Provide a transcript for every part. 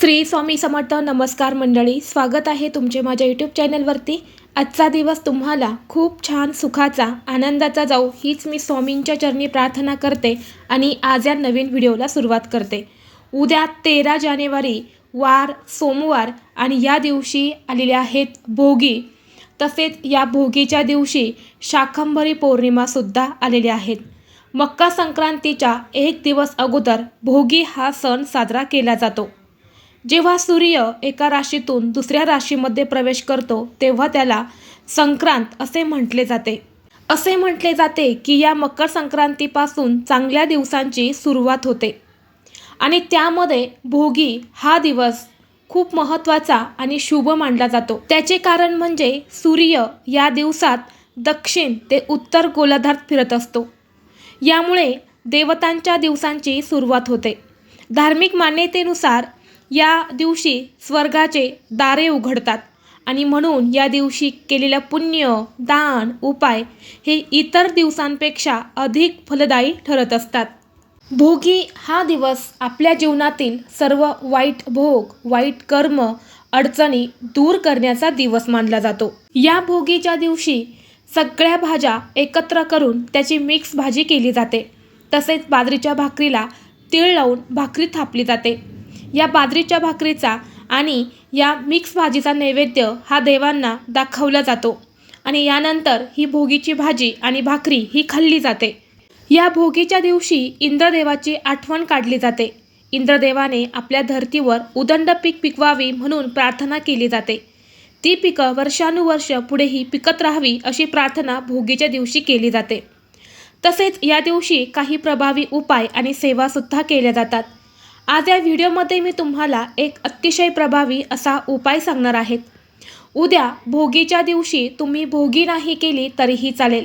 श्री स्वामी समर्थ नमस्कार मंडळी स्वागत आहे तुमचे माझ्या यूट्यूब चॅनलवरती आजचा दिवस तुम्हाला खूप छान सुखाचा आनंदाचा जाऊ हीच मी स्वामींच्या चरणी प्रार्थना करते आणि आज या नवीन व्हिडिओला सुरुवात करते. उद्या तेरा जानेवारी वार सोमवार आणि या दिवशी आलेले आहेत भोगी. तसेच या भोगीच्या दिवशी शाकंभरी पौर्णिमासुद्धा आलेल्या आहेत. मक्का संक्रांतीच्या एक दिवस अगोदर भोगी हा सण साजरा केला जातो. जेव्हा सूर्य एका राशीतून दुसऱ्या राशीमध्ये प्रवेश करतो तेव्हा त्याला संक्रांत असे म्हटले जाते. असे म्हटले जाते की या मकर संक्रांतीपासून चांगल्या दिवसांची सुरुवात होते. आणि त्यामध्ये भोगी हा दिवस खूप महत्त्वाचा आणि शुभ मानला जातो. त्याचे कारण म्हणजे सूर्य या दिवसात दक्षिण ते उत्तर गोलार्धात फिरत असतो. यामुळे देवतांच्या दिवसांची सुरुवात होते. धार्मिक मान्यतेनुसार या दिवशी स्वर्गाचे दारे उघडतात. आणि म्हणून या दिवशी केलेलं पुण्य दान उपाय हे इतर दिवसांपेक्षा अधिक फलदायी ठरत असतात. भोगी हा दिवस आपल्या जीवनातील सर्व वाईट भोग वाईट कर्म अडचणी दूर करण्याचा दिवस मानला जातो. या भोगीच्या दिवशी सगळ्या भाज्या एकत्र करून त्याची मिक्स भाजी केली जाते. तसेच बाजरीच्या भाकरीला तीळ लावून भाकरी थापली जाते. या बाजरीच्या भाकरीचा आणि या मिक्स भाजीचा नैवेद्य हा देवांना दाखवला जातो. आणि यानंतर ही भोगीची भाजी आणि भाकरी ही खाल्ली जाते. या भोगीच्या दिवशी इंद्रदेवाची आठवण काढली जाते. इंद्रदेवाने आपल्या धर्तीवर उदंड पीक पिकवावी म्हणून प्रार्थना केली जाते. ती पिकं वर्षानुवर्ष पुढेही पिकत राहावी अशी प्रार्थना भोगीच्या दिवशी केली जाते. तसेच या दिवशी काही प्रभावी उपाय आणि सेवासुद्धा केल्या जातात. आज या व्हिडिओमध्ये मी तुम्हाला एक अतिशय प्रभावी असा उपाय सांगणार आहेत उद्या भोगीच्या दिवशी तुम्ही भोगी नाही केली तरीही चालेल.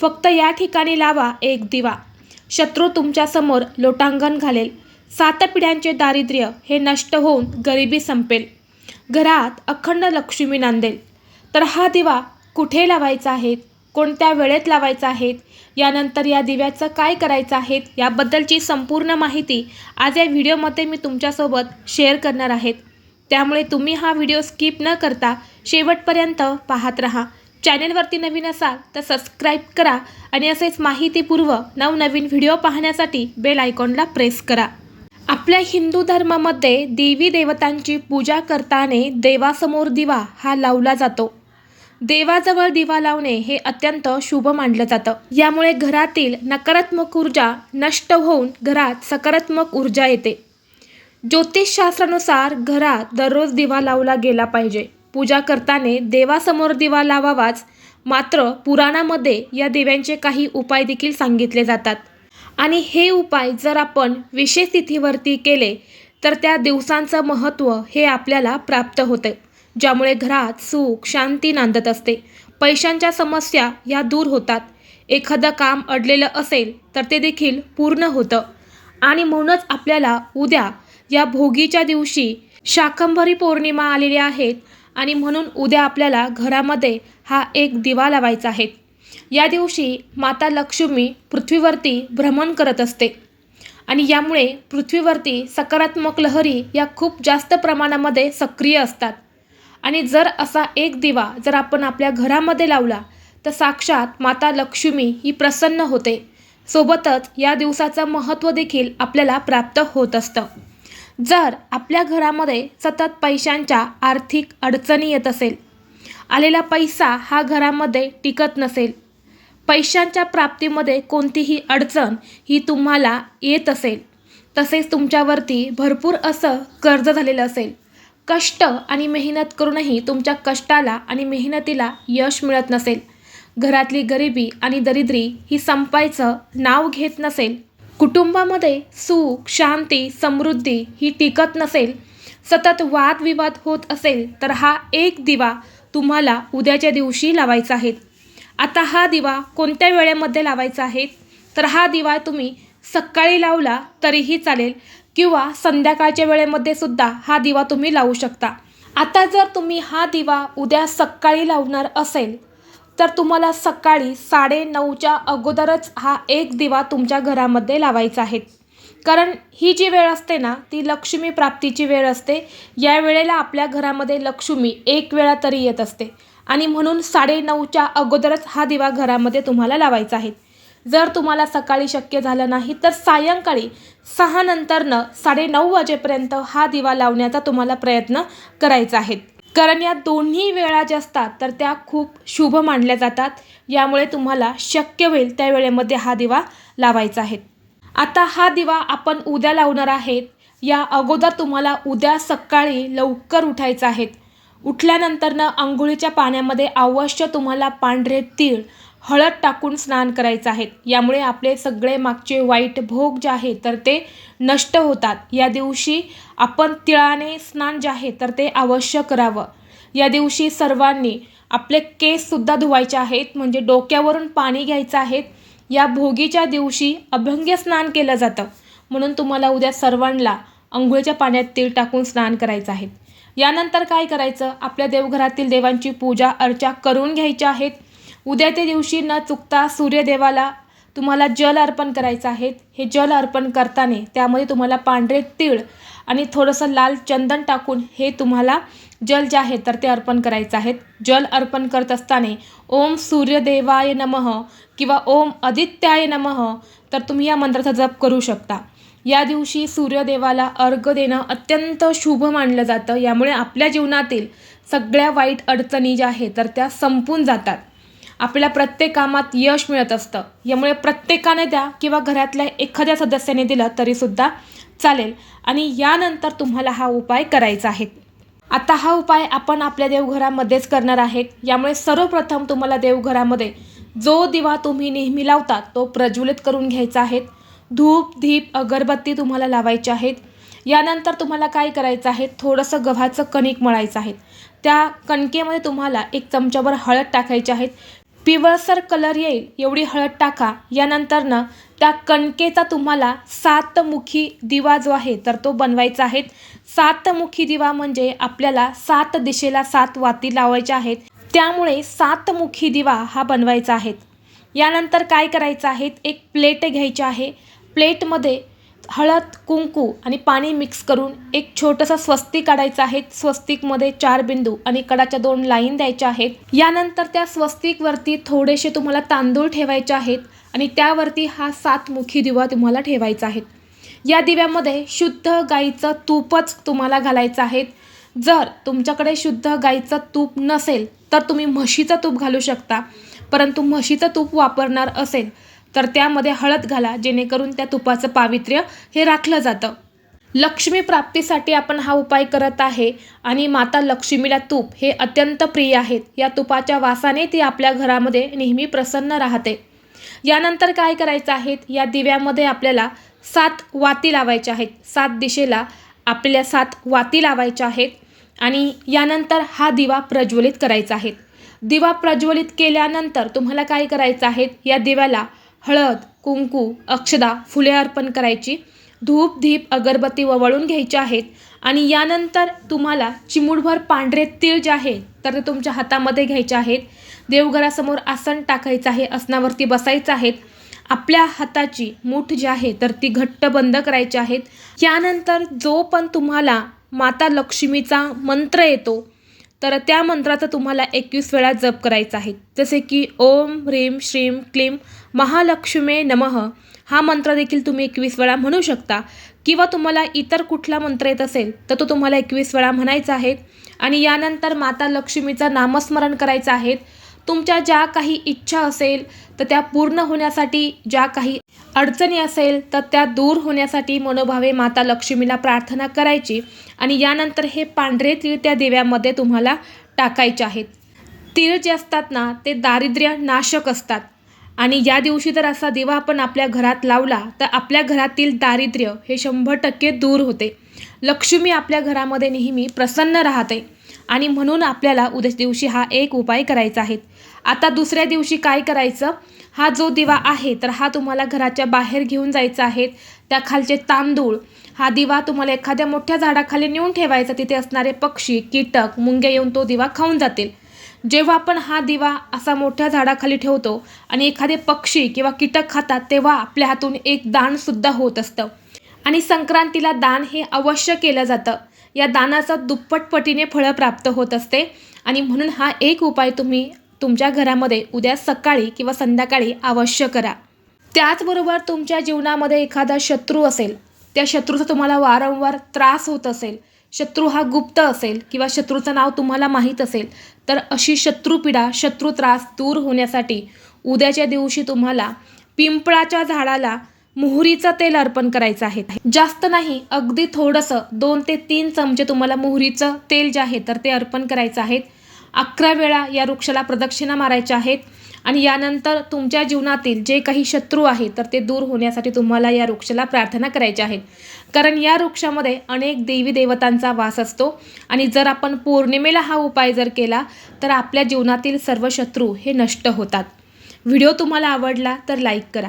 फक्त या ठिकाणी लावा एक दिवा. शत्रू तुमच्यासमोर लोटांगण घालेल. सात पिढ्यांचे दारिद्र्य हे नष्ट होऊन गरिबी संपेल. घरात अखंड लक्ष्मी नांदेल. तर हा दिवा कुठे लावायचा आहे? कोणत्या वेळेत लावायचा आहेत? यानंतर या दिव्याचं काय करायचं आहेत? याबद्दलची संपूर्ण माहिती आज या व्हिडिओमध्ये मी तुमच्यासोबत शेअर करणार आहेत. त्यामुळे तुम्ही हा व्हिडिओ स्किप न करता शेवटपर्यंत पाहत राहा. चॅनेलवरती नवीन असाल तर सबस्क्राईब करा आणि असेच माहितीपूर्व नवनवीन व्हिडिओ पाहण्यासाठी बेल आयकॉनला प्रेस करा. आपल्या हिंदू धर्मामध्ये देवी देवतांची पूजा करताना देवासमोर दिवा हा लावला जातो. देवाजवळ दिवा लावणे हे अत्यंत शुभ मानलं जातं. यामुळे घरातील नकारात्मक ऊर्जा नष्ट होऊन घरात सकारात्मक ऊर्जा येते. ज्योतिषशास्त्रानुसार घरात दररोज दिवा लावला गेला पाहिजे. पूजा करताना देवासमोर दिवा लावावाच मात्र पुराणामध्ये या दिव्यांचे काही उपाय देखील सांगितले जातात. आणि हे उपाय जर आपण विशेष तिथीवरती केले तर त्या दिवसांचं महत्त्व हे आपल्याला प्राप्त होते. ज्यामुळे घरात सुख शांती नांदत असते. पैशांच्या समस्या या दूर होतात. एखादं काम अडलेलं असेल तर ते देखील पूर्ण होतं. आणि म्हणूनच आपल्याला उद्या या भोगीच्या दिवशी शाकंभरी पौर्णिमा आलेली आहेत आणि म्हणून उद्या आपल्याला घरामध्ये हा एक दिवा लावायचा आहे. या दिवशी माता लक्ष्मी पृथ्वीवरती भ्रमण करत असते. आणि यामुळे पृथ्वीवरती सकारात्मक लहरी या खूप जास्त प्रमाणामध्ये सक्रिय असतात. आणि जर असा एक दिवा जर आपण आपल्या घरामध्ये लावला तर साक्षात माता लक्ष्मी ही प्रसन्न होते. सोबतच या दिवसाचं महत्त्व देखील आपल्याला प्राप्त होत असतं. जर आपल्या घरामध्ये सतत पैशांच्या आर्थिक अडचणी येत असेल आलेला पैसा हा घरामध्ये टिकत नसेल पैशांच्या प्राप्तीमध्ये कोणतीही अडचण ही तुम्हाला येत असेल तसेच तुमच्यावरती भरपूर असं कर्ज झालेलं असेल कष्ट आणि मेहनत करूनही तुमच्या कष्टाला आणि मेहनतीला यश मिळत नसेल. घरातली गरिबी आणि दरिद्री ही संपायचं नाव घेत नसेल. कुटुंबामध्ये सुख शांती समृद्धी ही टिकत नसेल. सतत वादविवाद होत असेल तर हा एक दिवा तुम्हाला उद्याच्या दिवशी लावायचा आहे. आता हा दिवा कोणत्या वेळेमध्ये लावायचा आहे? तर हा दिवा तुम्ही सकाळी लावला तरीही चालेल. किंवा संध्याकाळच्या वेळेमध्ये सुद्धा हा दिवा तुम्ही लावू शकता. आता जर तुम्ही हा दिवा उद्या सकाळी लावणार असेल तर तुम्हाला सकाळी साडे नऊच्या अगोदरच हा एक दिवा तुमच्या घरामध्ये लावायचा आहे. कारण ही जी वेळ असते ना ती लक्ष्मी प्राप्तीची वेळ असते. या वेळेला आपल्या घरामध्ये लक्ष्मी एक वेळा तरी येत असते. आणि म्हणून साडेनऊच्या अगोदरच हा दिवा घरामध्ये तुम्हाला लावायचा आहे. जर तुम्हाला सकाळी शक्य झालं नाही तर सायंकाळी सहा नंतरनं साडेनऊ वाजेपर्यंत हा दिवा लावण्याचा तुम्हाला प्रयत्न करायचा आहे कारण या दोन्ही वेळा ज्या असतात तर त्या खूप शुभ मानल्या जातात. यामुळे तुम्हाला शक्य होईल त्या वेळेमध्ये हा दिवा लावायचा आहे. आता हा दिवा आपण उद्या लावणार आहेत. या अगोदर तुम्हाला उद्या सकाळी लवकर उठायचं आहे उठल्यानंतरनं आंघोळीच्या पाण्यामध्ये अवश्य तुम्हाला पांढरे तीळ हळद टाकून स्नान करायचं आहे. यामुळे आपले सगळे मागचे वाईट भोग जे आहे तर ते नष्ट होतात. या दिवशी आपण तिळाने स्नान जे आहे तर ते अवश्य करावं. या दिवशी सर्वांनी आपले केससुद्धा धुवायचे आहेत म्हणजे डोक्यावरून पाणी घ्यायचं आहे. या भोगीच्या दिवशी अभंग्य स्नान केलं जातं. म्हणून तुम्हाला उद्या सर्वांना अंघोळीच्या पाण्यात तीळ टाकून स्नान करायचं आहे. यानंतर काय करायचं? आपल्या देवघरातील देवांची पूजा अर्चा करून घ्यायच्या आहेत. उद्या त्या दिवशी न चुकता सूर्यदेवाला तुम्हाला जल अर्पण करायचं आहे. हे जल अर्पण करताना त्यामध्ये तुम्हाला पांढरे तीळ आणि थोडंसं लाल चंदन टाकून हे तुम्हाला जल जे आहे तर ते अर्पण करायचं आहे. जल अर्पण करत असताना ओम सूर्यदेवाय नमः किंवा ओम आदित्याय नमः तर तुम्ही या मंत्राचा जप करू शकता. या दिवशी सूर्यदेवाला अर्घ देणं अत्यंत शुभ मानलं जातं. यामुळे आपल्या जीवनातील सगळ्या वाईट अडचणी ज्या आहेत तर त्या संपून जातात. आपल्याला प्रत्येक कामात यश मिळत असतं. यामुळे प्रत्येकाने द्या किंवा घरातल्या एखाद्या सदस्याने दिलं तरीसुद्धा चालेल. आणि यानंतर तुम्हाला हा उपाय करायचा आहे. आता हा उपाय आपण आपल्या देवघरामध्येच करणार आहेत यामुळे सर्वप्रथम तुम्हाला देवघरामध्ये जो दिवा तुम्ही नेहमी लावता तो प्रज्वलित करून घ्यायचा आहे. धूप धीप अगरबत्ती तुम्हाला लावायची आहेत. यानंतर तुम्हाला काय करायचं आहे? थोडंसं गव्हाचं कणिक मळायचं आहे. त्या कणकेमध्ये तुम्हाला एक चमच्याभर हळद टाकायची आहेत पिवळसर कलर येईल एवढी हळद टाका. यानंतरनं त्या कणकेचा तुम्हाला सातमुखी दिवा जो आहे तर तो बनवायचा आहे. सातमुखी दिवा म्हणजे आपल्याला सात दिशेला सात वाती लावायच्या आहेत. त्यामुळे सातमुखी दिवा हा बनवायचा आहे. यानंतर काय करायचं आहे? एक प्लेट घ्यायची आहे. प्लेटमध्ये हळद कुंकू आणि पाणी मिक्स करून एक छोटंसं स्वस्तिक काढायचं आहे. स्वस्तिकमध्ये चार बिंदू आणि कडाच्या दोन लाईन द्यायच्या आहेत. यानंतर त्या स्वस्तिकवरती थोडेसे तुम्हाला तांदूळ ठेवायचे आहेत आणि त्यावरती हा सातमुखी दिवा तुम्हाला ठेवायचा आहे. या दिव्यामध्ये शुद्ध गाईचं तूपच तुम्हाला घालायचं आहे. जर तुमच्याकडे शुद्ध गाईचं तूप नसेल तर तुम्ही म्हशीचं तूप घालू शकता. परंतु म्हशीचं तूप वापरणार असेल तर त्यामध्ये हळद घाला जेणेकरून त्या तुपाचं पावित्र्य हे राखलं जातं. लक्ष्मी प्राप्तीसाठी आपण हा उपाय करत आहे आणि माता लक्ष्मीला तूप हे अत्यंत प्रिय आहेत. या तुपाच्या वासाने ती आपल्या घरामध्ये नेहमी प्रसन्न राहते. यानंतर काय करायचं आहेत या दिव्यामध्ये आपल्याला सात वाती लावायच्या आहेत. सात दिशेला आपल्या सात वाती लावायच्या आहेत आणि यानंतर हा दिवा प्रज्वलित करायचा आहे. दिवा प्रज्वलित केल्यानंतर तुम्हाला काय करायचं आहे? या दिव्याला हळद कुंकू अक्षदा फुले अर्पण करायची. धूप धीप अगरबत्ती ववळून घ्यायचे आहेत. आणि यानंतर तुम्हाला चिमूटभर पांढरे तीळ जे आहेत तर ते तुमच्या हातामध्ये घ्यायचे आहेत. देवघरासमोर आसन टाकायचं आहे आसनावरती बसायचं आहेत आपल्या हाताची मूठ जी आहे तर ती घट्ट बंद करायची आहेत. यानंतर जो पण तुम्हाला माता लक्ष्मीचा मंत्र येतो तर त्या मंत्राचा तुम्हाला एकवीस वेळा जप करायचा आहे. जसे की ओम ह्रीम श्रीम क्लीम महालक्ष्मे नमः. हा मंत्र देखील तुम्ही एकवीस वेळा म्हणू शकता. किंवा तुम्हाला इतर कुठला मंत्र येत असेल तर तो तुम्हाला एकवीस वेळा म्हणायचा आहे. आणि यानंतर माता लक्ष्मीचं नामस्मरण करायचं आहे. तुमच्या ज्या काही इच्छा असेल तर त्या पूर्ण होण्यासाठी ज्या काही अडचणी असेल तर त्या दूर होण्यासाठी मनोभावे माता लक्ष्मीला प्रार्थना करायची आणि यानंतर हे पांढरे तीळ त्या दिव्यामध्ये तुम्हाला टाकायचे आहेत. तीळ जे असतात ना ते दारिद्र्य नाशक असतात. आणि या दिवशी जर असा दिवा आपण आपल्या घरात लावला तर आपल्या घरातील दारिद्र्य हे शंभर टक्के दूर होते. लक्ष्मी आपल्या घरामध्ये नेहमी प्रसन्न राहते. आणि म्हणून आपल्याला उद्या दिवशी हा एक उपाय करायचा आहे. आता दुसऱ्या दिवशी काय करायचं? हा जो दिवा आहे तर हा तुम्हाला घराच्या बाहेर घेऊन जायचा आहे. त्या खालचे तांदूळ हा दिवा तुम्हाला एखाद्या मोठ्या झाडाखाली नेऊन ठेवायचा. तिथे असणारे पक्षी कीटक मुंगे येऊन तो दिवा खाऊन जातील. जेव्हा आपण हा दिवा असा मोठ्या झाडाखाली ठेवतो आणि एखादे पक्षी किंवा कीटक खातात तेव्हा आपल्या हातून एक दानसुद्धा होत असतं. आणि संक्रांतीला दान हे अवश्य केलं जातं. या दानाचा दुप्पट पटीने फळं प्राप्त होत असते. आणि म्हणून हा एक उपाय तुम्ही तुमच्या घरामध्ये उद्या सकाळी किंवा संध्याकाळी अवश्य करा. त्याचबरोबर तुमच्या जीवनामध्ये एखादा शत्रू असेल त्या शत्रूचा तुम्हाला वारंवार त्रास होत असेल शत्रू हा गुप्त असेल किंवा शत्रूचं नाव तुम्हाला माहीत असेल तर अशी शत्रूपिडा शत्रू त्रास दूर होण्यासाठी उद्याच्या दिवशी तुम्हाला पिंपळाच्या झाडाला मोहरीचं तेल अर्पण करायचं आहे. जास्त नाही अगदी थोडंसं दोन ते तीन चमचे तुम्हाला मोहरीचं तेल जे आहे तर ते अर्पण करायचं आहे. अकरा वेळा या वृक्षाला प्रदक्षिणा मारायच्या आहेत. आणि यानंतर तुमच्या जीवनातील जे काही शत्रू आहेत तर ते दूर होण्यासाठी तुम्हाला या वृक्षाला प्रार्थना करायच्या आहेत कारण या वृक्षामध्ये अनेक देवी देवतांचा वास असतो. आणि जर आपण पौर्णिमेला हा उपाय जर केला तर आपल्या जीवनातील सर्व शत्रू हे नष्ट होतात. व्हिडिओ तुम्हाला आवडला तर लाईक करा.